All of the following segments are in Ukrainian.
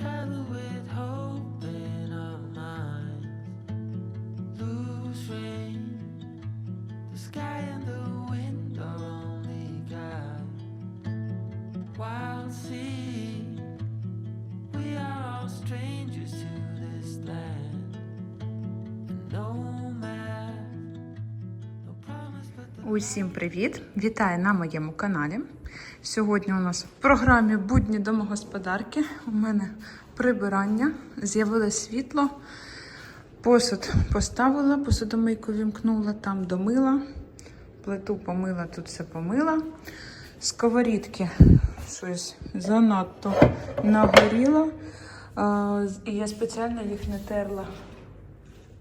travel with hope in our minds. Loose rain, the sky and the wind are only guide. Wild sea, we are all strangers to this land. And no map, no promise, but the Усім привіт! Вітаю на моєму каналі. Сьогодні у нас в програмі Будні домогосподарки. У мене прибирання, з'явилось світло. Посуд поставила, посудомийку вімкнула, там домила, плиту помила, тут все помила. Сковорідки щось занадто нагоріло. І я спеціально їх не терла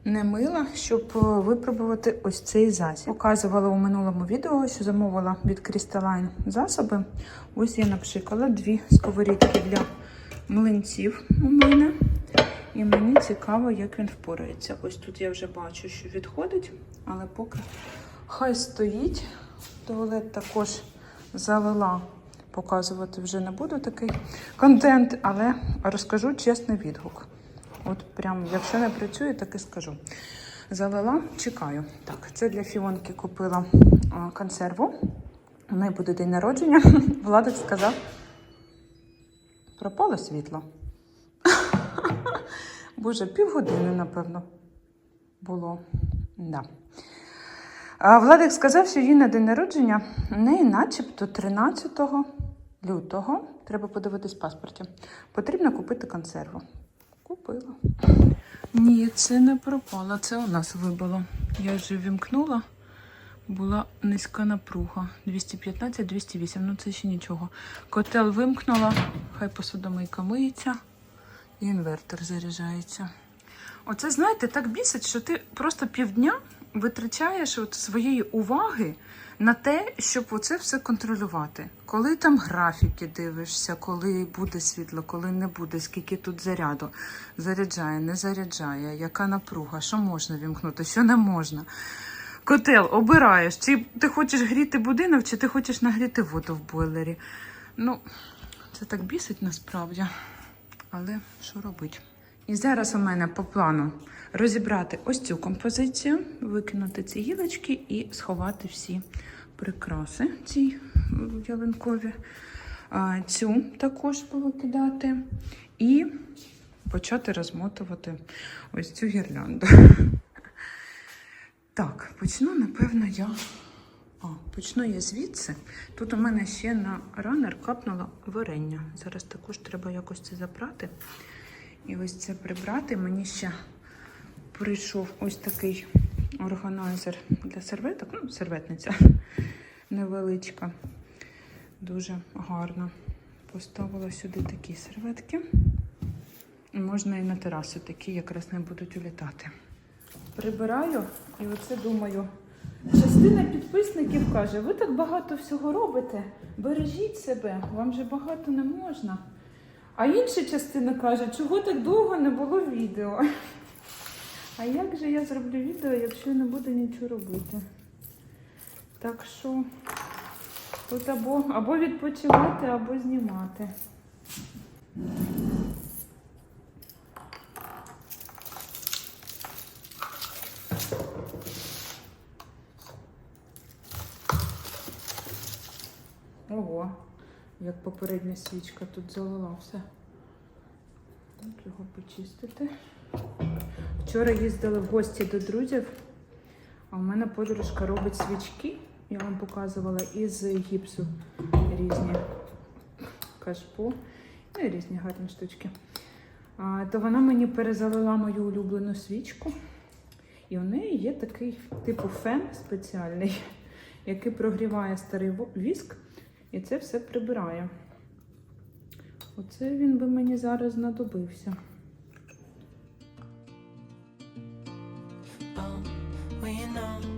не мила, щоб е, випробувати ось цей засіб. Показувала у минулому відео, що замовила від Crystalline засоби. Ось я напшикала дві сковорідки для млинців у мене. І мені цікаво, як він впорається. Ось тут я вже бачу, що відходить, але поки хай стоїть. Туалет також залила. Показувати вже не буду такий контент, але розкажу чесний відгук. От прям, якщо не працює, так і скажу. Залила, чекаю. Так, це для Фіонки купила а, консерву. У неї буде день народження. Владик сказав. Пропало світло. Боже, півгодини, напевно, було. Да. А Владик сказав, що їй на день народження неї начебто 13 лютого, треба подивитись в паспорті, потрібно купити консерву. Купила. Ні, це не пропало, це у нас вибило. Я вже вімкнула, була низька напруга. 215-208, ну це ще нічого. Котел вимкнула, хай посудомийка миється, і інвертор заряджається. Оце, знаєте, так бісить, що ти просто півдня витрачаєш от своєї уваги на те, щоб оце все контролювати. Коли там графіки дивишся, коли буде світло, коли не буде, скільки тут заряду, заряджає, не заряджає, яка напруга, що можна вімкнути, що не можна. Котел обираєш, чи ти хочеш гріти будинок, чи ти хочеш нагріти воду в бойлері. Ну, це так бісить насправді. Але що робити? І зараз у мене по плану розібрати ось цю композицію, викинути ці гілочки і сховати всі прикраси, ці ялинкові. Цю також повикидати і почати розмотувати ось цю гірлянду. Так, почну, напевно, я. А, почну я звідси. Тут у мене ще на ранер капнуло варення. Зараз також треба якось це забрати. І ось це прибрати. Мені ще прийшов ось такий органайзер для серветок. Ну, серветниця невеличка. Дуже гарна. Поставила сюди такі серветки. Можна і на терасу такі якраз не будуть улітати. Прибираю і оце думаю. Частина підписників каже, ви так багато всього робите, бережіть себе, вам же багато не можна. А інша частина каже, чого так довго не було відео. А як же я зроблю відео, якщо не буду нічого робити? Так що тут або, або відпочивати, або знімати. Ого, як попередня свічка тут залила все. Так, його почистити. Вчора їздили в гості до друзів, а у мене подружка робить свічки. Я вам показувала із гіпсу різні кашпо, ну і різні гарні штучки. А, то вона мені перезалила мою улюблену свічку. І у неї є такий типу фен спеціальний, який прогріває старий віск і це все прибирає. Оце він би мені зараз знадобився. Um, we know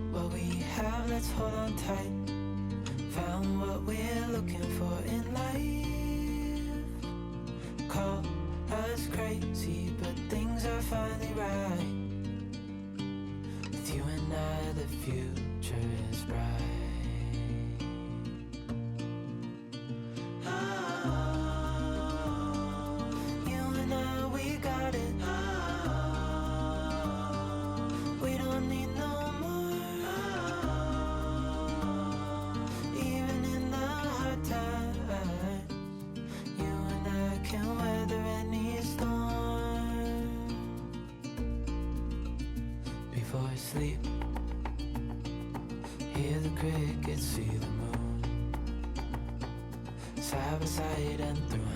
sleep. Hear the crickets, see the moon. Side by side and through.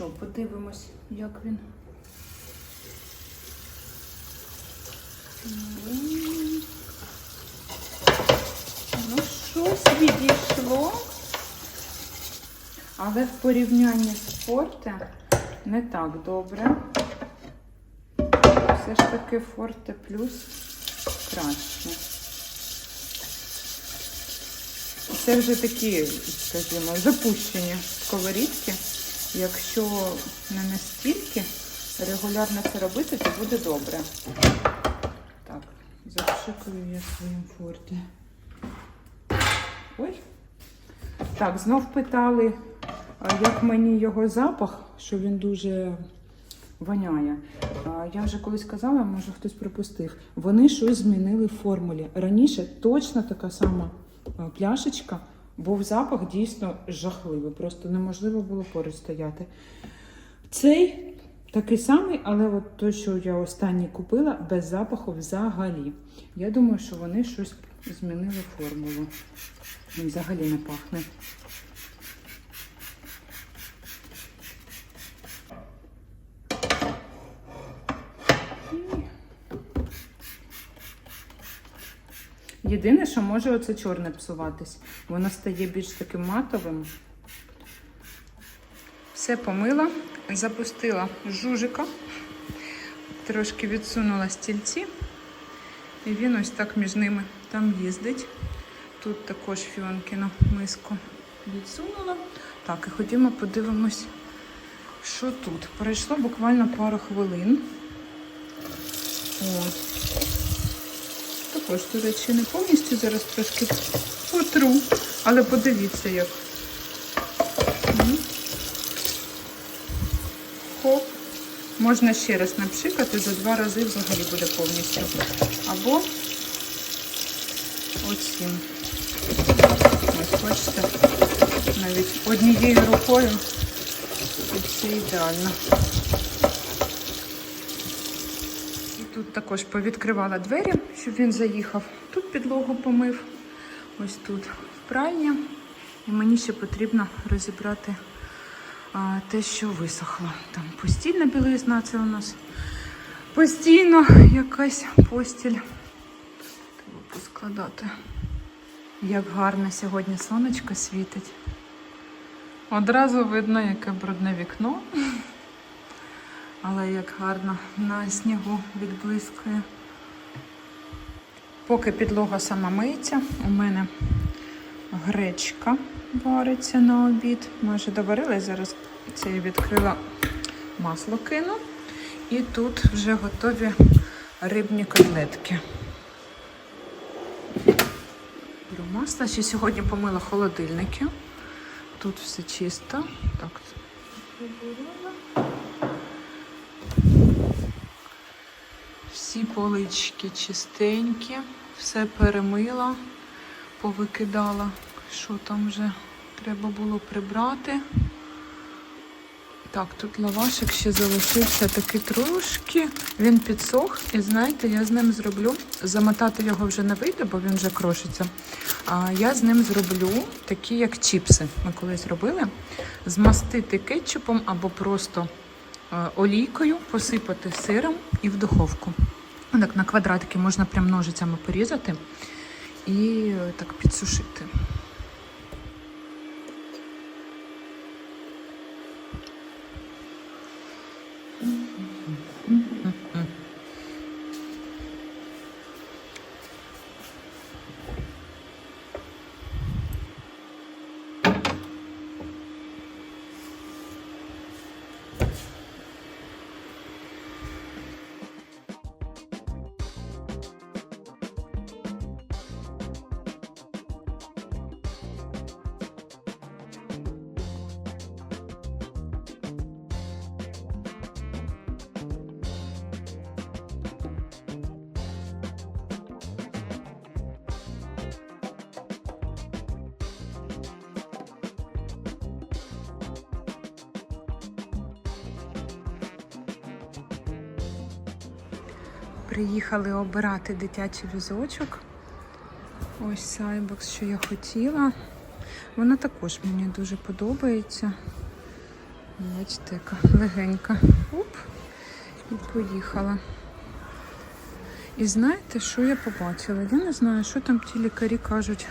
Що, подивимось, як він. Ну, щось відійшло. Але в порівнянні з форте не так добре. Все ж таки форте плюс краще. Це вже такі, скажімо, запущені сковорідки. Якщо не настільки регулярно це робити, то буде добре. Так, запшикую я своїм форті. Ой. Так, знов питали, як мені його запах, що він дуже воняє. Я вже колись казала, може хтось припустив. Вони щось змінили в формулі. Раніше точно така сама пляшечка, був запах дійсно жахливий. Просто неможливо було поруч стояти. Цей такий самий, але от той, що я останній купила, без запаху взагалі. Я думаю, що вони щось змінили формулу. Він взагалі не пахне. Єдине, що може оце чорне псуватись. Воно стає більш таким матовим. Все помила, запустила жужика, трошки відсунула стільці, і він ось так між ними там їздить. Тут також фіонкіну миску відсунула. Так, і ходімо подивимось, що тут. Пройшло буквально пару хвилин. От. Також, до речі, не повністю зараз трошки потру, але подивіться, як. Хоп. Можна ще раз напшикати, за два рази взагалі буде повністю. Або оцім. Ось бачите, навіть однією рукою і все ідеально. І тут також повідкривала двері, щоб він заїхав. Тут підлогу помив, ось тут пральня. І мені ще потрібно розібрати а, те, що висохло. Там постільна білизна, це у нас постійно якась постіль. Треба поскладати. Як гарно сьогодні сонечко світить. Одразу видно, яке брудне вікно. Але як гарно на снігу відблискує. Поки підлога сама миється, у мене гречка вариться на обід. Майже доварила, зараз це я відкрила масло кину. І тут вже готові рибні котлетки. Беру масло. Ще сьогодні помила холодильники. Тут все чисто. Так, Всі полички чистенькі, все перемила, повикидала, що там вже треба було прибрати. Так, тут лавашик ще залишився такий трошки. Він підсох, і знаєте, я з ним зроблю. Замотати його вже не вийде, бо він вже крошиться. А я з ним зроблю такі, як чіпси. Ми колись робили. Змастити кетчупом або просто е, олійкою, посипати сиром і в духовку. Так на квадратики можна прям ножицями порізати і е, так підсушити. Приїхали обирати дитячий візочок. Ось Сайбокс, що я хотіла. Вона також мені дуже подобається. Бачите, яка легенька. Оп, і поїхала. І знаєте, що я побачила? Я не знаю, що там ті лікарі кажуть,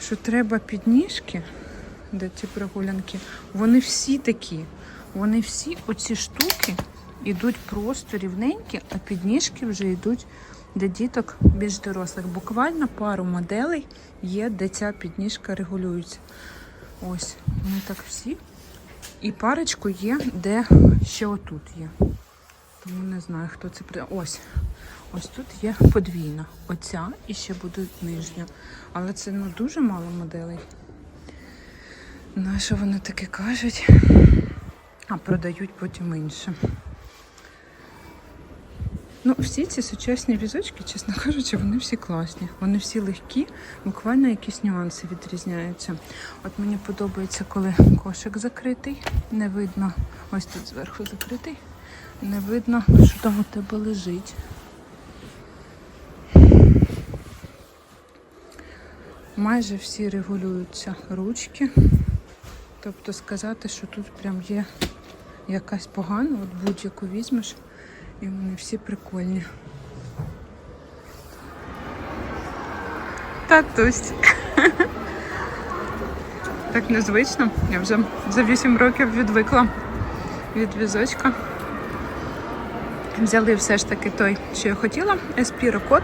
що треба підніжки, де ці прогулянки. Вони всі такі. Вони всі оці штуки йдуть просто рівненькі, а підніжки вже йдуть для діток більш дорослих. Буквально пару моделей є, де ця підніжка регулюється. Ось, вони так всі. І парочку є, де ще отут є. Тому не знаю, хто це при. Ось. Ось тут є подвійна. Оця і ще буде нижня. Але це ну, дуже мало моделей. На що вони таке кажуть? А продають потім інше. Ну, всі ці сучасні візочки, чесно кажучи, вони всі класні. Вони всі легкі, буквально якісь нюанси відрізняються. От мені подобається, коли кошик закритий, не видно, ось тут зверху закритий, не видно, що там у тебе лежить. Майже всі регулюються ручки. Тобто сказати, що тут прям є якась погана, от будь-яку візьмеш, і вони всі прикольні. Татусь. Так незвично. Я вже за 8 років відвикла від візочка. Взяли все ж таки той, що я хотіла, Espiro код.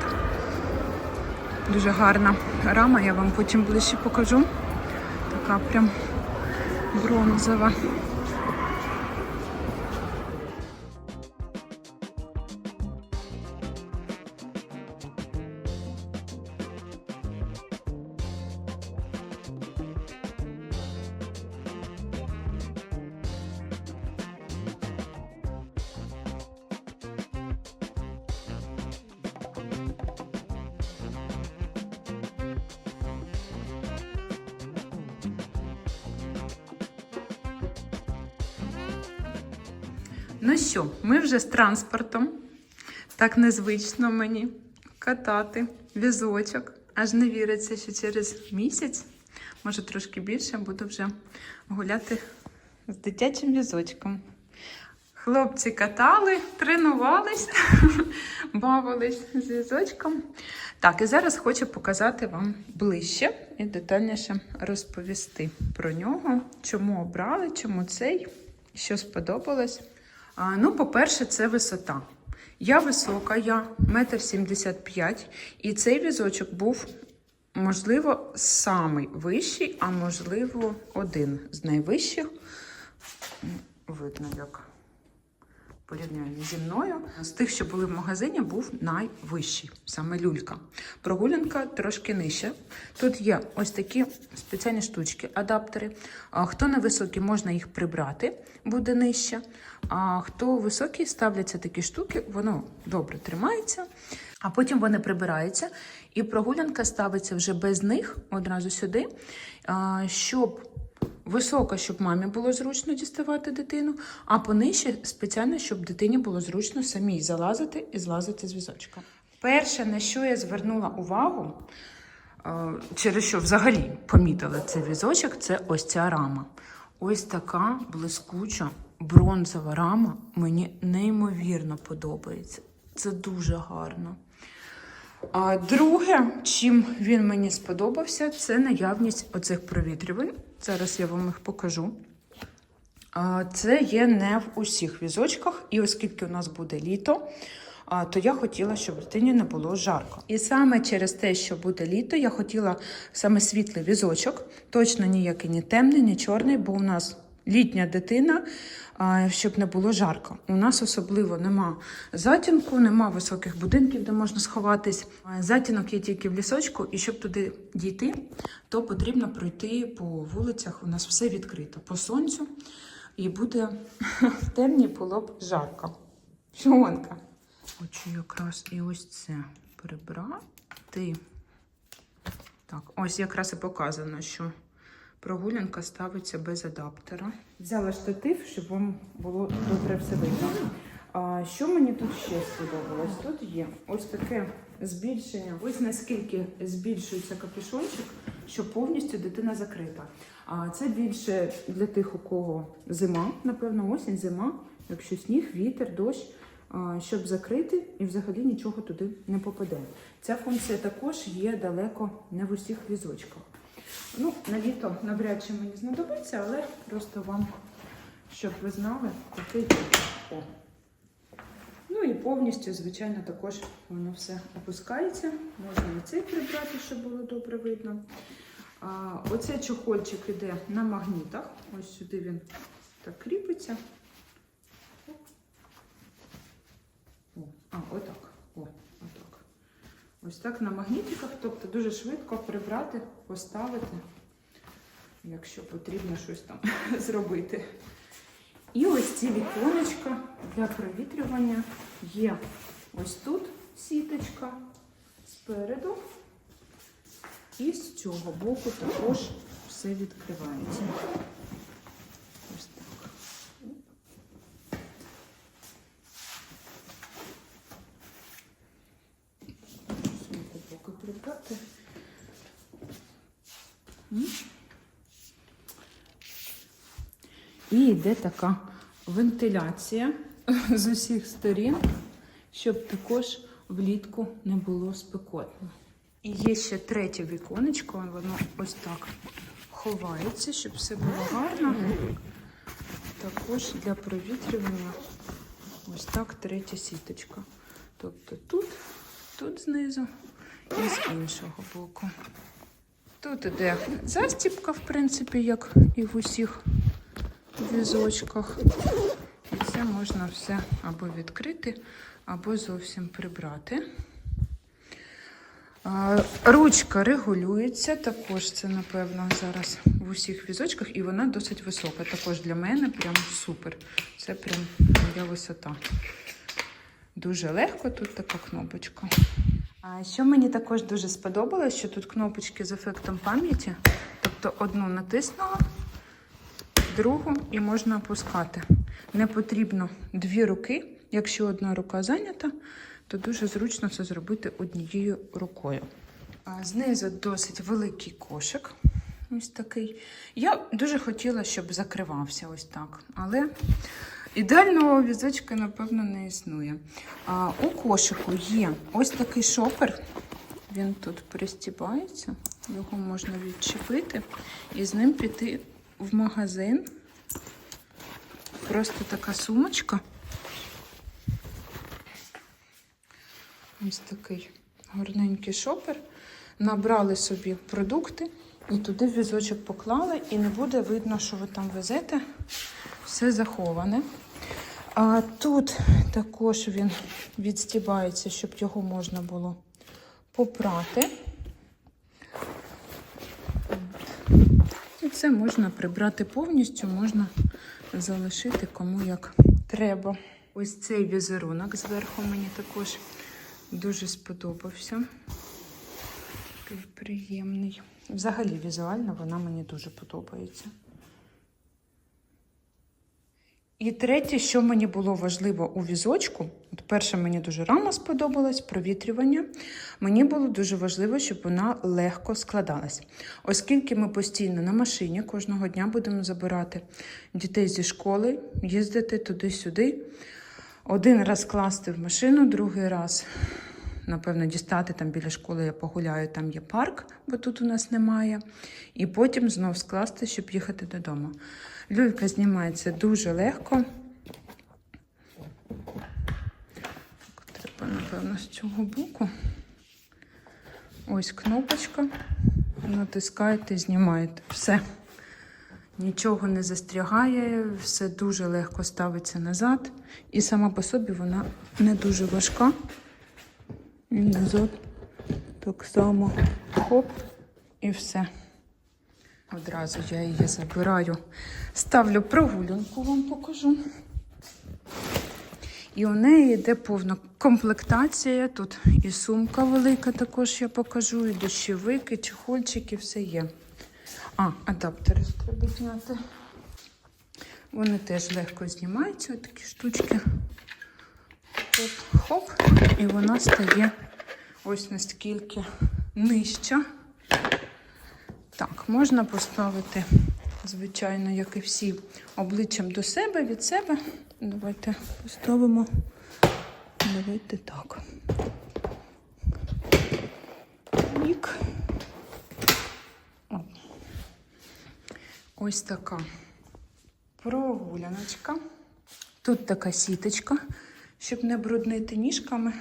Дуже гарна рама, я вам потім ближче покажу. Така прям бронзова. Ну що, ми вже з транспортом. Так незвично мені катати візочок. Аж не віриться, що через місяць, може трошки більше, буду вже гуляти з дитячим візочком. Хлопці катали, тренувались, бавились з візочком. Так, і зараз хочу показати вам ближче і детальніше розповісти про нього, чому обрали, чому цей, що сподобалось. А, ну, по-перше, це висота. Я висока, я метр сімдесят п'ять, і цей візочок був, можливо, самий вищий, а можливо, один з найвищих. Видно, як порівнянні зі мною. З тих, що були в магазині, був найвищий, саме люлька. Прогулянка трошки нижча. Тут є ось такі спеціальні штучки, адаптери. Хто не високий, можна їх прибрати, буде нижче. А хто високий, ставляться такі штуки, воно добре тримається. А потім вони прибираються, і прогулянка ставиться вже без них одразу сюди, щоб високо, щоб мамі було зручно діставати дитину, а понижче спеціально, щоб дитині було зручно самій залазити і злазити з візочка. Перше, на що я звернула увагу, через що взагалі помітила цей візочок, це ось ця рама. Ось така блискуча бронзова рама мені неймовірно подобається. Це дуже гарно. А друге, чим він мені сподобався, це наявність оцих провітрювань. Зараз я вам їх покажу. Це є не в усіх візочках, і оскільки у нас буде літо, то я хотіла, щоб дитині не було жарко. І саме через те, що буде літо, я хотіла саме світлий візочок, точно ніякий ні темний, ні чорний, бо у нас літня дитина, щоб не було жарко. У нас особливо нема затінку, нема високих будинків, де можна сховатись. Затінок є тільки в лісочку, і щоб туди дійти, то потрібно пройти по вулицях. У нас все відкрито по сонцю, і буде в темні було б жарко. Фіонка. Хочу якраз і ось це прибрати. Так, ось якраз і показано, що прогулянка ставиться без адаптера. Взяла штатив, щоб вам було добре все видно. А що мені тут ще сподобалось? Тут є ось таке збільшення. Ось наскільки збільшується капюшончик, що повністю дитина закрита. А це більше для тих, у кого зима, напевно, осінь, зима, якщо сніг, вітер, дощ. Щоб закрити і взагалі нічого туди не попаде. Ця функція також є далеко не в усіх візочках. Ну, на літо навряд чи мені знадобиться, але просто вам, щоб ви знали, такий О. Ну і повністю, звичайно, також воно все опускається. Можна і цей прибрати, щоб було добре видно. А, оцей чохольчик іде на магнітах. Ось сюди він так кріпиться. О, а, отак. Ось так на магнітиках, тобто дуже швидко прибрати, поставити, якщо потрібно щось там зробити. І ось ці віконечка для провітрювання є ось тут сіточка спереду. І з цього боку також все відкривається. Ось так. Сумку поки прибрати. М? І йде така вентиляція з усіх сторін, щоб також влітку не було спекотно. І є ще третє віконечко, воно ось так ховається, щоб все було гарно. Також для провітрювання ось так третя сіточка. Тобто тут, тут знизу і з іншого боку. Тут іде застіпка, в принципі, як і в усіх візочках. І це можна все або відкрити, або зовсім прибрати. Ручка регулюється, також це, напевно, зараз в усіх візочках, і вона досить висока. Також для мене прям супер. Це прям моя висота. Дуже легко тут така кнопочка. А що мені також дуже сподобалось, що тут кнопочки з ефектом пам'яті. Тобто одну натиснула, другу і можна опускати. Не потрібно дві руки. Якщо одна рука зайнята, то дуже зручно це зробити однією рукою. Знизу досить великий кошик. Ось такий. Я дуже хотіла, щоб закривався ось так. Але ідеального візочка, напевно, не існує. А, у кошику є ось такий шопер. Він тут пристібається, його можна відчепити і з ним піти в магазин. Просто така сумочка. Ось такий гарненький шопер. Набрали собі продукти і туди візочок поклали, і не буде видно, що ви там везете. Все заховане. А тут також він відстібається, щоб його можна було попрати. І це можна прибрати повністю, можна залишити кому як треба. Ось цей візерунок зверху мені також Дуже сподобався. Приємний. Взагалі, візуально вона мені дуже подобається. І третє, що мені було важливо у візочку, от перше, мені дуже рама сподобалась, провітрювання. Мені було дуже важливо, щоб вона легко складалась. Оскільки ми постійно на машині кожного дня будемо забирати дітей зі школи, їздити туди-сюди. Один раз класти в машину, другий раз, напевно, дістати там біля школи, я погуляю, там є парк, бо тут у нас немає. І потім знов скласти, щоб їхати додому. Люлька знімається дуже легко. Треба, напевно, з цього боку. Ось кнопочка. Натискаєте, знімаєте. Все. Нічого не застрягає, все дуже легко ставиться назад. І сама по собі вона не дуже важка. І назад так само хоп, і все. Одразу я її забираю. Ставлю прогулянку, вам покажу. І у неї йде повна комплектація. Тут і сумка велика також я покажу, і дощовики, чехольчики, все є. А, адаптери треба зняти. Вони теж легко знімаються, такі штучки. Хоп, хоп, і вона стає ось наскільки нижча. Так, можна поставити, звичайно, як і всі, обличчям до себе, від себе. Давайте поставимо. Давайте так. Нік. Ось така прогуляночка. Тут така сіточка, щоб не бруднити ніжками.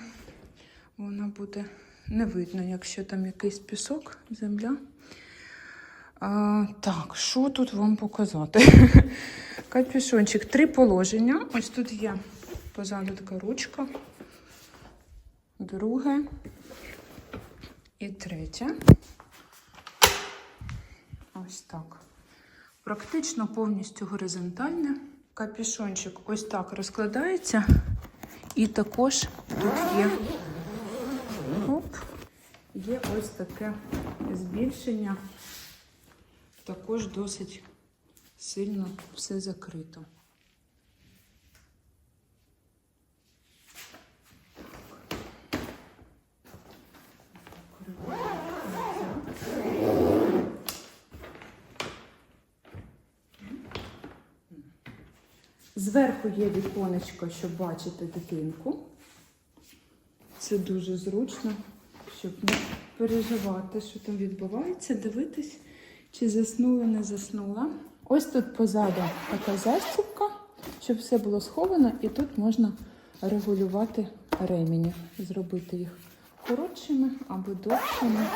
Вона буде не видно, якщо там якийсь пісок, земля. А, так, що тут вам показати? Капюшончик. Три положення. Ось тут є позаду така ручка. Друге і третє. Ось так. Практично повністю горизонтальне. Капюшончик ось так розкладається. І також тут є, оп, є ось таке збільшення. Також досить сильно все закрито. Зверху є віконечко, щоб бачити дитинку. Це дуже зручно, щоб не переживати, що там відбувається, дивитись, чи заснула, не заснула. Ось тут позаду така застібка, щоб все було сховано, і тут можна регулювати ремені, зробити їх коротшими або довшими.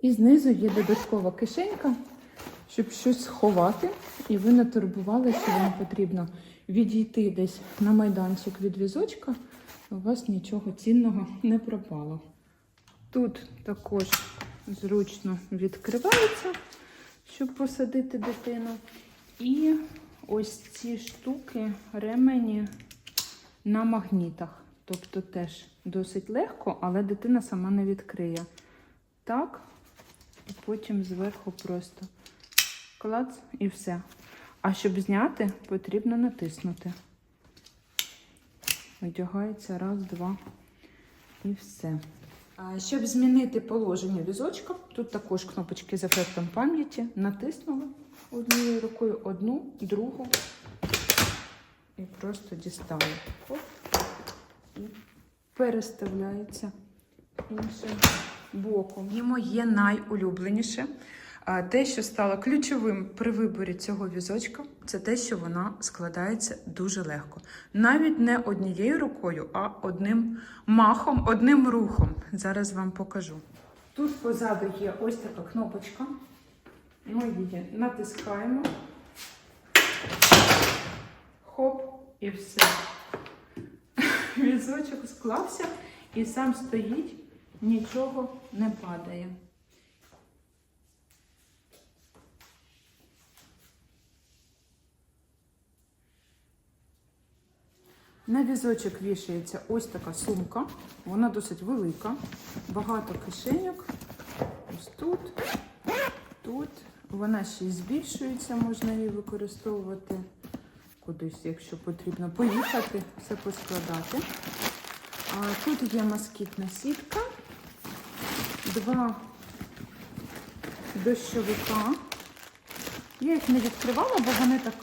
І знизу є додаткова кишенька, щоб щось сховати, і ви не турбували, що вам потрібно відійти десь на майданчик від візочка, у вас нічого цінного не пропало. Тут також зручно відкривається, щоб посадити дитину. І ось ці штуки, ремені на магнітах. Тобто теж досить легко, але дитина сама не відкриє. Так, і потім зверху просто клац і все. А щоб зняти, потрібно натиснути. Одягається раз, два і все. Щоб змінити положення візочка, тут також кнопочки з ефектом пам'яті. Натиснули однією рукою одну, другу і просто дістали. Оп. І переставляється іншим боком. І моє найулюбленіше. Те, що стало ключовим при виборі цього візочка, це те, що вона складається дуже легко. Навіть не однією рукою, а одним махом, одним рухом. Зараз вам покажу. Тут позаду є ось така кнопочка. Ми її натискаємо. Хоп, і все. Візочок склався і сам стоїть, нічого не падає. На візочок вішається ось така сумка. Вона досить велика. Багато кишеньок. Ось тут, тут. Вона ще й збільшується, можна її використовувати кудись, якщо потрібно, поїхати, все поскладати. А, тут є москітна сітка, два дощовика. Я їх не відкривала, бо вони так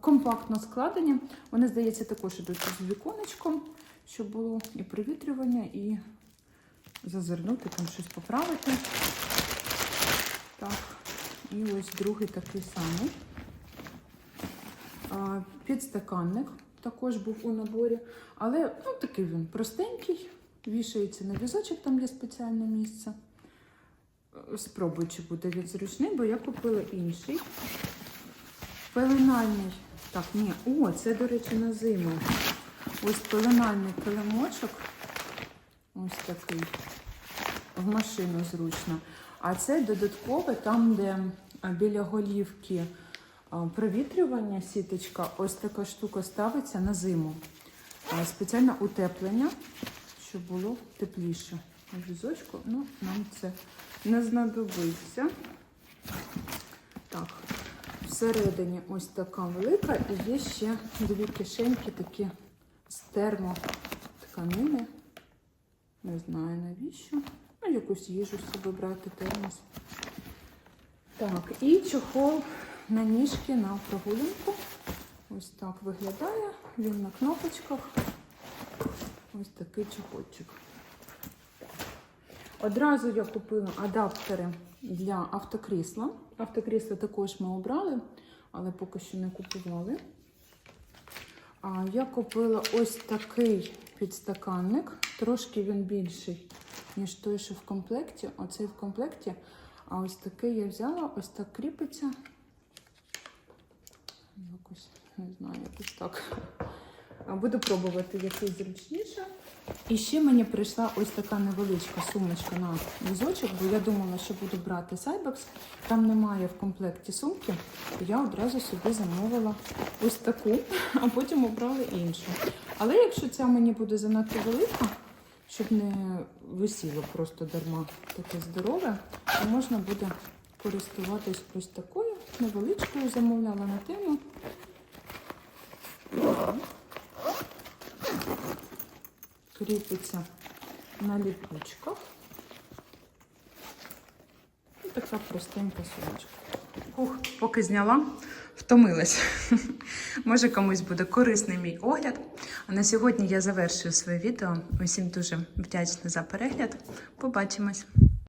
компактно складені. Вони, здається, також ідуть з віконечком, щоб було і провітрювання, і зазирнути, там щось поправити. Так, і ось другий такий самий. Підстаканник також був у наборі, але ну, такий він простенький, вішається на візочок, там є спеціальне місце. Спробую, чи буде він зручний, бо я купила інший. Пеленальний. Так, ні, о, це, до речі, на зиму. Ось пеленальний килимочок. Ось такий. В машину зручно. А це додаткове, там, де біля голівки провітрювання, сіточка, ось така штука ставиться на зиму. Спеціальне утеплення, щоб було тепліше. Візочку, ну, нам це не знадобиться. Так, всередині ось така велика, і є ще дві кишеньки такі з термотканини. Не знаю навіщо. Ну, якусь їжу з собою брати термос. Так, і чохол на ніжки на прогулянку. Ось так виглядає. Він на кнопочках. Ось такий чохольчик. Одразу я купила адаптери для автокрісла. Автокрісло також ми обрали, але поки що не купували. А я купила ось такий підстаканник. Трошки він більший, ніж той, що в комплекті. Оцей в комплекті. А ось такий я взяла, ось так кріпиться. Якось, не знаю, якось так. Буду пробувати, який зручніше. І ще мені прийшла ось така невеличка сумочка на візочок, бо я думала, що буду брати Cybex. Там немає в комплекті сумки. то Я одразу собі замовила ось таку, а потім обрала іншу. Але якщо ця мені буде занадто велика, щоб не висіло просто дарма таке здорове, то можна буде користуватись ось такою невеличкою, замовляла на тему. Кріпиться на ліпучках. І така простенька сумочка. Ух, поки зняла, втомилась. Може комусь буде корисний мій огляд. А на сьогодні я завершую своє відео. Усім дуже вдячна за перегляд. Побачимось!